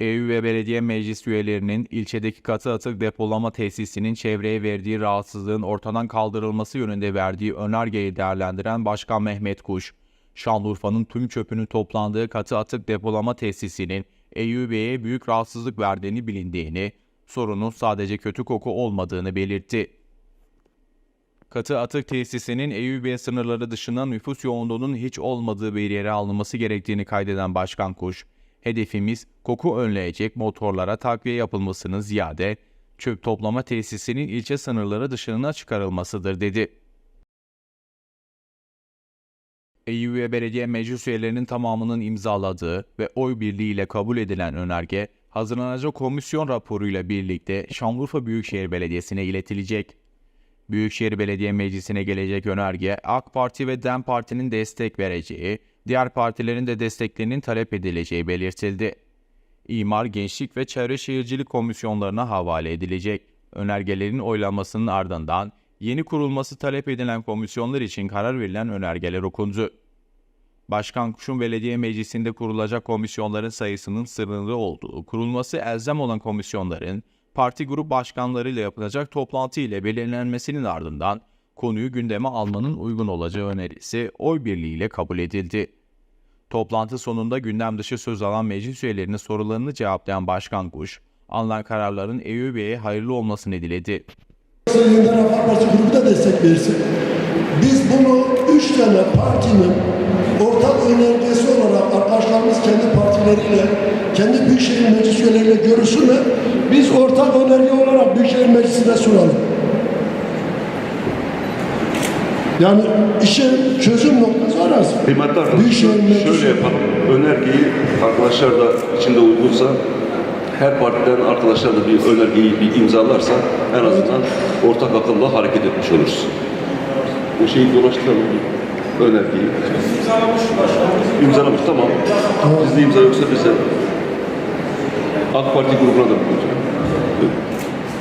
EU ve belediye meclis üyelerinin ilçedeki katı atık depolama tesisinin çevreye verdiği rahatsızlığın ortadan kaldırılması yönünde verdiği önergeyi değerlendiren Başkan Mehmet Kuş, Şanlıurfa'nın tüm çöpünün toplandığı katı atık depolama tesisinin EUB'ye büyük rahatsızlık verdiğini bilindiğini, sorunun sadece kötü koku olmadığını belirtti. Katı atık tesisinin EUB sınırları dışında nüfus yoğunluğunun hiç olmadığı bir yere alınması gerektiğini kaydeden Başkan Kuş, hedefimiz koku önleyecek motorlara takviye yapılmasının ziyade çöp toplama tesisinin ilçe sınırları dışına çıkarılmasıdır dedi. EUB Belediye Meclis üyelerinin tamamının imzaladığı ve oy birliğiyle kabul edilen önerge, hazırlanacak komisyon raporuyla birlikte Şanlıurfa Büyükşehir Belediyesi'ne iletilecek. Büyükşehir Belediye Meclisi'ne gelecek önerge AK Parti ve DEM Parti'nin destek vereceği, diğer partilerin de desteklerinin talep edileceği belirtildi. İmar, Gençlik ve Çevre Şehircilik Komisyonlarına havale edilecek. Önergelerin oylanmasının ardından yeni kurulması talep edilen komisyonlar için karar verilen önergeler okundu. Başkan Kuş'un belediye meclisinde kurulacak komisyonların sayısının sınırlı olduğu, kurulması elzem olan komisyonların parti grup başkanlarıyla yapılacak toplantı ile belirlenmesinin ardından konuyu gündeme almanın uygun olacağı önerisi oy birliğiyle kabul edildi. Toplantı sonunda gündem dışı söz alan meclis üyelerinin sorularını cevaplayan Başkan Kuş, alınan kararların EÜB'ye hayırlı olmasını diledi. Yeniden Refah Partisi grubu da destek versin. Biz bunu üç tane partinin ortak önergesi olarak arkadaşlarımız kendi partileriyle, kendi Büyükşehir Meclis üyeleriyle görüşsünler. Biz ortak önerge olarak Büyükşehir Meclisi'ne sunalım. Yani işin çözüm noktası orası. Kıymetli arkadaşlar, şöyle yapalım. Önergeyi arkadaşlar da içinde uygunsa her partiden arkadaşlar da bir önergeyi bir imzalarsa en azından ortak akılla hareket etmiş oluruz. Bu şeyi dolaştıralım bir önergeyi. İmzalamış tamam. Bizde imza yoksa bize AK Parti grubuna da götürelim.